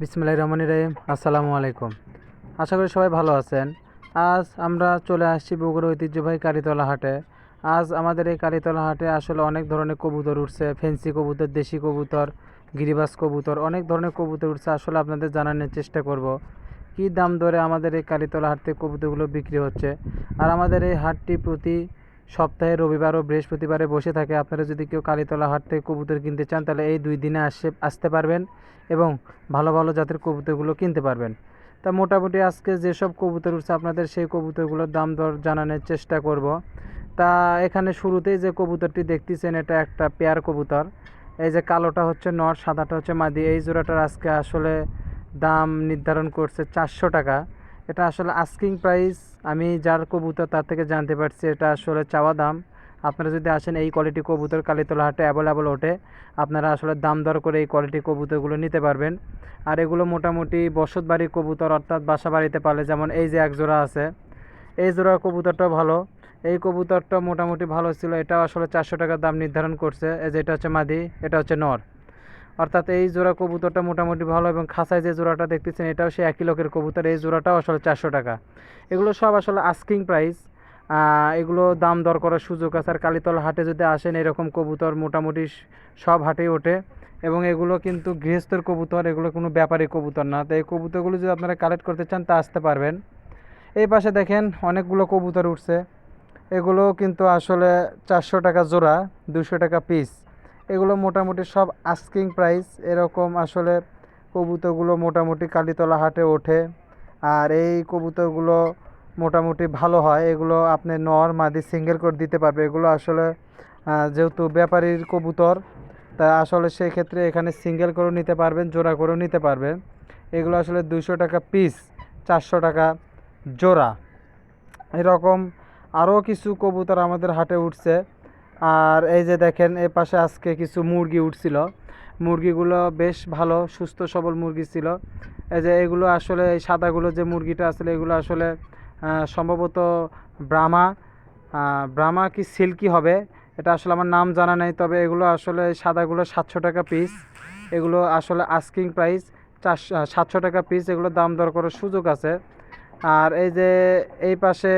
বিসমুল্লাহ রহমান রহিম। আসসালামু আলাইকুম। আশা করি সবাই ভালো আছেন। আজ আমরা চলে আসছি বগুড়া ঐতিহ্যবাহী কালীতলা হাটে। আজ আমাদের এই কালীতলা হাটে আসলে অনেক ধরনের কবুতর উঠছে। ফেন্সি কবুতর, দেশি কবুতর, গিরিবাস কবুতর, অনেক ধরনের কবুতর উঠছে। আসলে আপনাদের জানানোর চেষ্টা করব, কী দাম ধরে আমাদের এই কালীতলা হাট থেকে কবুতরগুলো বিক্রি হচ্ছে। আর আমাদের এই হাটটি প্রতি সপ্তাহে রবিবার ও বৃহস্পতিবারে বসে থাকে। আপনারা যদি কেউ কালীতলা হাট থেকে কবুতর কিনতে চান, তাহলে এই দুই দিনে আসে, আসতে পারবেন এবং ভালো ভালো জাতের কবুতরগুলো কিনতে পারবেন। তা মোটামুটি আজকে যেসব কবুতর উঠছে আপনাদের, সেই কবুতরগুলোর দাম দর জানানোর চেষ্টা করব। তা এখানে শুরুতেই যে কবুতরটি দেখতেছেন, এটা একটা পেয়ার কবুতর। এই যে কালোটা হচ্ছে নর, সাদাটা হচ্ছে মাদি। এই জোড়াটার আজকে আসলে দাম নির্ধারণ করছে চারশো টাকা। এটা আসলে আস্কিং প্রাইস আমি যার কবুতর তার থেকে জানতে পারছি, এটা আসলে চাওয়া দাম। আপনারা যদি আসেন এই কোয়ালিটি কবুতর কালীতলা হাটে অ্যাভেলেবল ওঠে, আপনারা আসলে দাম দর করে এই কোয়ালিটি কবুতরগুলো নিতে পারবেন। আর এগুলো মোটামুটি বসত বাড়ির কবুতর অর্থাৎ বাসা বাড়িতে পালে, যেমন এই যে এক জোড়া আছে, এই জোড়া কবুতরটাও ভালো। এই কবুতরটা মোটামুটি ভালো ছিল এটা আসলে চারশো টাকা দাম নির্ধারণ করছে। এই যে এটা হচ্ছে মাদি, এটা হচ্ছে নর। অর্থাৎ এই জোড়া কবুতরটা মোটামুটি ভালো এবং খাসায় যে জোড়াটা দেখতেছেন, এটাও সে একই লোকের কবুতর। এই জোড়াটাও আসলে চারশো টাকা। এগুলো সব আসলে আস্কিং প্রাইস এগুলো দাম দর করার সুযোগ আছে। আর কালীতলা হাটে যদি আসেন, এরকম কবুতর মোটামুটি সব হাটেই ওঠে। এবং এগুলো কিন্তু গৃহস্থের কবুতর, এগুলো কোনো ব্যাপারী কবুতর না। তো এই কবুতরগুলো যদি আপনারা কালেক্ট করতে চান, তা আসতে পারবেন। এই পাশে দেখেন অনেকগুলো কবুতর উঠছে। এগুলো কিন্তু আসলে চারশো টাকা জোড়া, দুশো টাকা পিস এগুলো মোটামুটি সব আস্কিং প্রাইস এরকম আসলে কবুতরগুলো মোটামুটি কালীতলা হাটে ওঠে। আর এই কবুতরগুলো মোটামুটি ভালো হয়, এগুলো আপনি নর, মাদি সিঙ্গেল করে দিতে পারবে। এগুলো আসলে যেহেতু ব্যাপারীর কবুতর, তা আসলে সেই ক্ষেত্রে এখানে সিঙ্গেল করেও নিতে পারবেন, জোড়া করেও নিতে পারবেন। এগুলো আসলে দুশো টাকা পিস চারশো টাকা জোড়া। এরকম আরও কিছু কবুতর আমাদের হাটে উঠছে। আর এই যে দেখেন এ পাশে আজকে কিছু মুরগি উঠছিল। মুরগিগুলো বেশ ভালো সুস্থ সবল মুরগি ছিল। এই যে এগুলো আসলে এই সাদাগুলো যে মুরগিটা আসলে এগুলো আসলে সম্ভবত ব্রাহ্মা। আহ, ব্রাহ্মা কি সিল্কি হবে? এটা আসলে আমার নাম জানা নেই তবে এগুলো আসলে সাদাগুলো সাতশো টাকা পিস এগুলো আসলে আস্কিং প্রাইস চারশো সাতশো টাকা পিস এগুলো দাম দর করার সুযোগ আছে। আর এই যে এই পাশে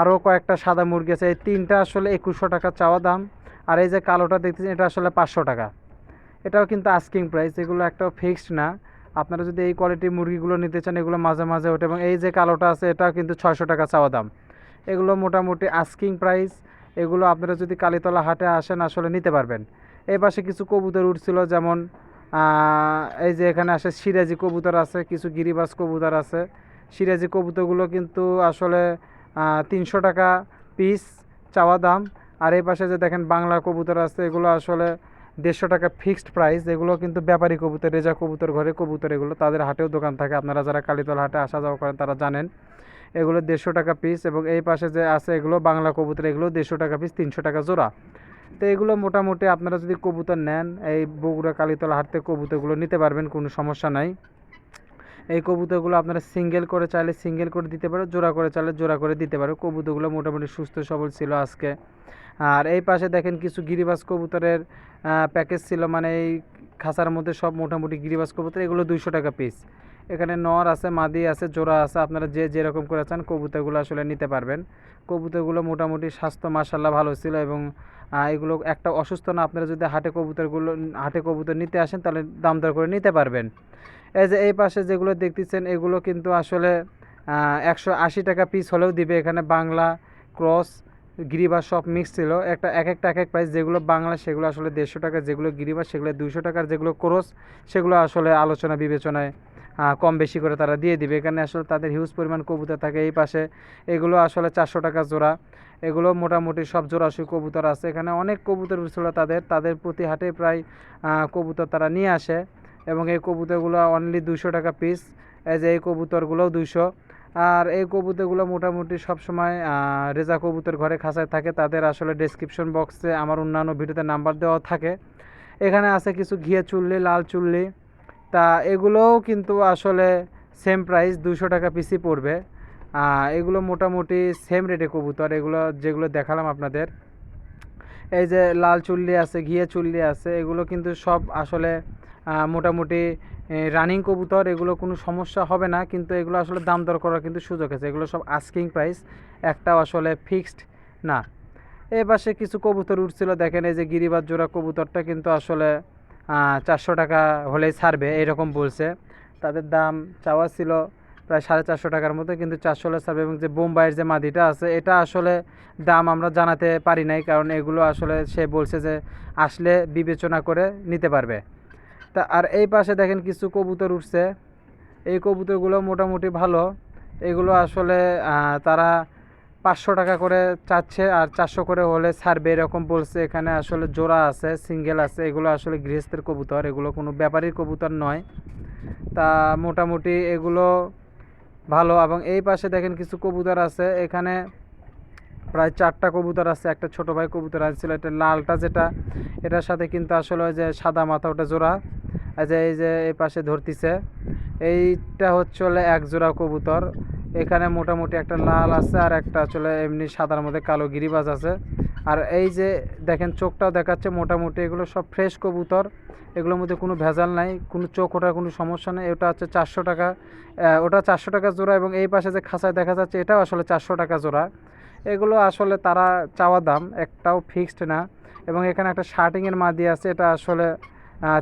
আরও কয়েকটা সাদা মুরগি আছে। এই তিনটা আসলে একুশশো টাকা চাওয়া দাম। আর এই যে কালোটা দেখতেছেন, এটা আসলে পাঁচশো টাকা। এটাও কিন্তু আস্কিং প্রাইস এগুলো একটা ফিক্সড না। আপনারা যদি এই কোয়ালিটির মুরগিগুলো নিতে চান, এগুলো মাঝে মাঝে ওঠে। এবং এই যে কালোটা আছে, এটাও কিন্তু ছয়শো টাকা চাওয়া দাম। এগুলো মোটামুটি আস্কিং প্রাইস এগুলো আপনারা যদি কালীতলা হাটে আসেন, আসলে নিতে পারবেন। এই পাশে কিছু কবুতর উঠছিল, যেমন এই যে এখানে আসে সিরাজি কবুতর আছে, কিছু গিরিবাস কবুতর আছে। সিরাজি কবুতরগুলো কিন্তু আসলে তিনশো টাকা পিস চাওয়া দাম। আর এই পাশে যে দেখেন বাংলা কবুতর আছে, এগুলো আসলে দেড়শো টাকা ফিক্সড প্রাইস এগুলো কিন্তু ব্যাপারী কবুতর, রেজা কবুতর, ঘরে কবুতর এগুলো তাদের হাটেও দোকান থাকে। আপনারা যারা কালীতলা হাটে আসা যাওয়া করেন তারা জানেন। এগুলো দেড়শো টাকা পিস এবং এই পাশে যে আছে এগুলো বাংলা কবুতর, এগুলো দেড়শো টাকা পিস তিনশো টাকা জোড়া। তো এগুলো মোটামুটি আপনারা যদি কবুতর নেন, এই বগুড়া কালীতলা হাট থেকে কবুতরগুলো নিতে পারবেন, কোনো সমস্যা নাই। এই কবুতরগুলো আপনারা সিঙ্গেল করে চাইলে সিঙ্গেল করে দিতে পারো, জোড়া করে চাইলে জোড়া করে দিতে পারো। কবুতরগুলো মোটামুটি সুস্থ, সবল ছিল আজকে। আর এই পাশে দেখেন কিছু গিরিবাস কবুতরের প্যাকেজ ছিল মানে এই খাঁচার মধ্যে সব মোটামুটি গিরিবাস কবুতর, এগুলো দুইশো টাকা পিস এখানে নর আছে, মাদি আছে, জোড়া আছে, আপনারা যে যেরকম করে চান কবুতরগুলো আসলে নিতে পারবেন। কবুতরগুলো মোটামুটি স্বাস্থ্য মাসাল্লাহ ভালো ছিল এবং এগুলো একটা অসুস্থ না, আপনারা যদি হাটে কবুতরগুলো, হাটে কবুতর নিতে আসেন, তাহলে দাম দর করে নিতে পারবেন। এই যে, এই পাশে যেগুলো দেখতেছেন, এগুলো কিন্তু আসলে একশো আশি টাকা পিস হলেও দিবে। এখানে বাংলা, ক্রস, গিরিবাস সব মিক্স ছিল। একটা, এক একটা, এক এক প্রাইস যেগুলো বাংলা, সেগুলো আসলে দেড়শো টাকা, যেগুলো গিরিবাস, সেগুলো দুশো টাকার যেগুলো ক্রস, সেগুলো আসলে আলোচনা বিবেচনায় কম বেশি করে তারা দিয়ে দিবে। এখানে আসলে তাদের হিউজ পরিমাণ কবুতর থাকে এই পাশে। এগুলো আসলে চারশো টাকা জোড়া। এগুলো মোটামুটি সব জোড়াশি কবুতর আছে। এখানে অনেক কবুতর উঠছিল তাদের। তাদের প্রতি হাটে প্রায় কবুতর তারা নিয়ে আসে। এবং এই কবুতরগুলো অনলি দুশো টাকা পিস এই যে এই কবুতরগুলোও দুশো আর এই কবুতরগুলো মোটামুটি সবসময় রেজা কবুতর ঘরে খাঁচায় থাকে। তাদের আসলে ডেসক্রিপশন বক্সে আমার অন্যান্য ভিডিওতে নাম্বার দেওয়া থাকে। এখানে আছে কিছু ঘিয়ে চুল্লি লাল চুল্লি তা এগুলোও কিন্তু আসলে সেম প্রাইস দুশো টাকা পিসি পড়বে। এগুলো মোটামুটি সেম রেটে কবুতর, এগুলো যেগুলো দেখালাম আপনাদের। এই যে লাল চুল্লি আছে, ঘিয়ে চুল্লি আছে, এগুলো কিন্তু সব আসলে মোটামুটি রানিং কবুতর, এগুলো কোনো সমস্যা হবে না, কিন্তু এগুলো আসলে দাম দর করার কিন্তু সুযোগ আছে। এগুলো সব আস্কিং প্রাইস একটাও আসলে ফিক্সড না। এই পাশে কিছু কবুতর উঠছিল, দেখেন এই যে গিরিবাজ জোড়া কবুতরটা কিন্তু আসলে চারশো টাকা হলেই ছাড়বে এরকম বলছে। তাদের দাম চাওয়া ছিল প্রায় সাড়ে চারশো টাকার মতো, কিন্তু চারশো হলে ছাড়বে। এবং যে বোম্বাইয়ের যে মাদিটা আছে, এটা আসলে দাম আমরা জানাতে পারি নাই, কারণ এগুলো আসলে সে বলছে যে আসলে বিবেচনা করে নিতে পারবে। তা আর এই পাশে দেখেন কিছু কবুতর উঠছে। এই কবুতরগুলো মোটামুটি ভালো। এগুলো আসলে তারা পাঁচশো টাকা করে চাচ্ছে আর চারশো করে হলে ছাড়বে, এরকম বলছে। এখানে আসলে জোড়া আছে, সিঙ্গেল আছে, এগুলো আসলে গৃহস্থের কবুতর, এগুলো কোনো ব্যাপারীর কবুতর নয়। তা মোটামুটি এগুলো ভালো। এবং এই পাশে দেখেন কিছু কবুতর আছে, এখানে প্রায় চারটা কবুতর আছে, একটা ছোট ভাই কবুতর আনছিল, এটা লালটা যেটা, এটার সাথে কিন্তু আসলে ওই যে সাদা মাথা, ওটা জোড়া। এই যে এই যে এই পাশে ধরতিছে, এইটা হচ্ছে হলে এক জোড়া কবুতর। এখানে মোটামুটি একটা লাল আছে আর একটা আসলে এমনি সাদার মধ্যে কালো গিরিবাজ আছে। আর এই যে দেখেন চোখটাও দেখাচ্ছে মোটামুটি এগুলো সব ফ্রেশ কবুতর, এগুলোর মধ্যে কোনো ভেজাল নাই, কোনো চোখ ওঠার কোনো সমস্যা নেই ওটা হচ্ছে চারশো টাকা ওটা চারশো টাকা জোড়া এবং এই পাশে যে খাঁচায় দেখা যাচ্ছে এটাও আসলে চারশো টাকা জোড়া। এগুলো আসলে তারা চাওয়া দাম, একটাও ফিক্সড না এবং এখানে একটা শার্টিংয়ের মাদি আছে, এটা আসলে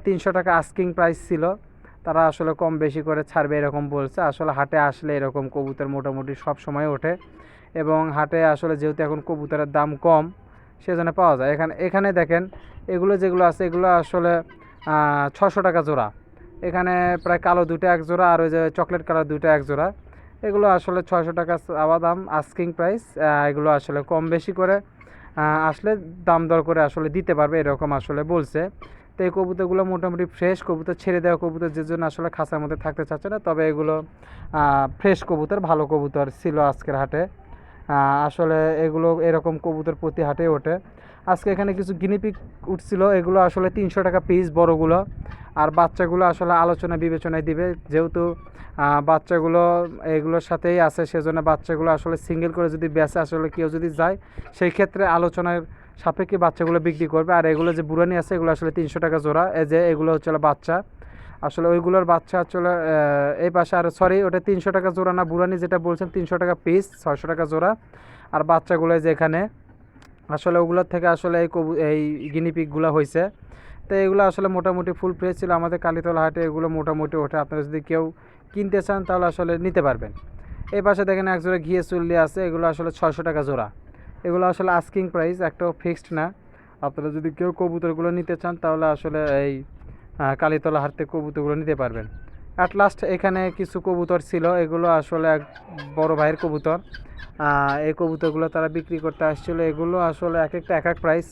তিনশো টাকা আস্কিং প্রাইস ছিল। তারা আসলে কম বেশি করে ছাড়বে এরকম বলছে। আসলে হাটে আসলে এরকম কবুতর মোটামুটি সব সময় ওঠে এবং হাটে আসলে যেহেতু এখন কবুতরের দাম কম, সেজন্য পাওয়া যায়। এখানে এখানে দেখেন, এগুলো যেগুলো আছে, এগুলো আসলে ছশো টাকা জোড়া। এখানে প্রায় কালো দুটো এক জোড়া আর ওই যে চকলেট কালার দুটো এক জোড়া। এগুলো আসলে ছয়শো টাকা চাওয়া দাম আস্কিং প্রাইস এগুলো আসলে কম বেশি করে আসলে দাম দর করে আসলে দিতে পারবে এরকম আসলে বলছে। তো এই কবুতরগুলো মোটামুটি ফ্রেশ কবুতর, ছেড়ে দেওয়া কবুতর যে জন্য আসলে খাঁচার মধ্যে থাকতে চাচ্ছে না। তবে এগুলো ফ্রেশ কবুতর, ভালো কবুতর ছিল আজকের হাটে। আসলে এগুলো এরকম কবুতর প্রতি হাটে ওঠে। আজকে এখানে কিছু গিনিপিক উঠছিল, এগুলো আসলে তিনশো টাকা পিস বড়গুলো। আর বাচ্চাগুলো আসলে আলোচনা বিবেচনায় দিবে। যেহেতু বাচ্চাগুলো এগুলোর সাথেই আছে, সেজন্য বাচ্চাগুলো আসলে সিঙ্গেল করে যদি বেচে আসলে কেউ যদি যায়, সেই ক্ষেত্রে আলোচনার সাপেক্ষে বাচ্চাগুলো বিক্রি করবে। আর এগুলো যে বুড়ানি আছে, এগুলো আসলে তিনশো টাকা জোড়া। এই যে এগুলো হচ্ছে বাচ্চা। আসলে ওইগুলোর বাচ্চা আসলে এই পাশে আর সরি ওটা তিনশো টাকা জোড়া না, বুড়ানি যেটা বলছেন, তিনশো টাকা পিস ছয়শো টাকা জোড়া। আর বাচ্চাগুলো যে এখানে, আসলে ওগুলোর থেকে আসলে এই কবু, এই গিনিপিকগুলো হয়েছে তো এগুলো আসলে মোটামুটি ফুল প্রেস ছিল আমাদের কালীতলা হাটে, এগুলো মোটামুটি ওঠে। আপনারা যদি কেউ কিনতে চান, তাহলে আসলে নিতে পারবেন। এই পাশে দেখেন এক জোড়া ঘিয়ে চুল্লি আছে, এগুলো আসলে ছয়শো টাকা জোড়া। এগুলো আসলে আস্কিং প্রাইস একটাও ফিক্সড না। আপনারা যদি কেউ কবুতরগুলো নিতে চান, তাহলে আসলে এই কালীতলা হাট থেকে কবুতরগুলো নিতে পারবেন। অ্যাট লাস্ট এখানে কিছু কবুতর ছিল, এগুলো আসলে এক বড় ভাইয়ের কবুতর। এই কবুতরগুলো তারা বিক্রি করতে আসছিল, এগুলো আসলে এক একটা এক এক প্রাইস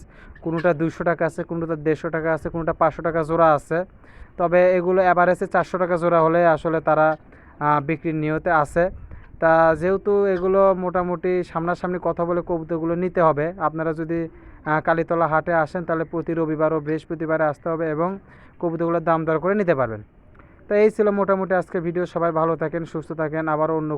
কোনোটা দুশো টাকা আছে, কোনোটা দেড়শো টাকা আছে, কোনোটা পাঁচশো টাকা জোড়া আছে। তবে এগুলো অ্যাভারেজে চারশো টাকা জোড়া হলে আসলে তারা বিক্রির নিয়তে আছে। তা যেহেতু এগুলো মোটামুটি সামনাসামনি কথা বলে কবুতরগুলো নিতে হবে, আপনারা যদি কালীতলা হাটে আসেন তাহলে প্রতি রবিবার ও বৃহস্পতিবারে আসতে হবে এবং কবুতরগুলোর দাম দর করে নিতে পারবেন। তো এই ছিল মোটামুটি আজকে ভিডিও, সবাই ভালো থাকেন, সুস্থ থাকেন আবার অন্য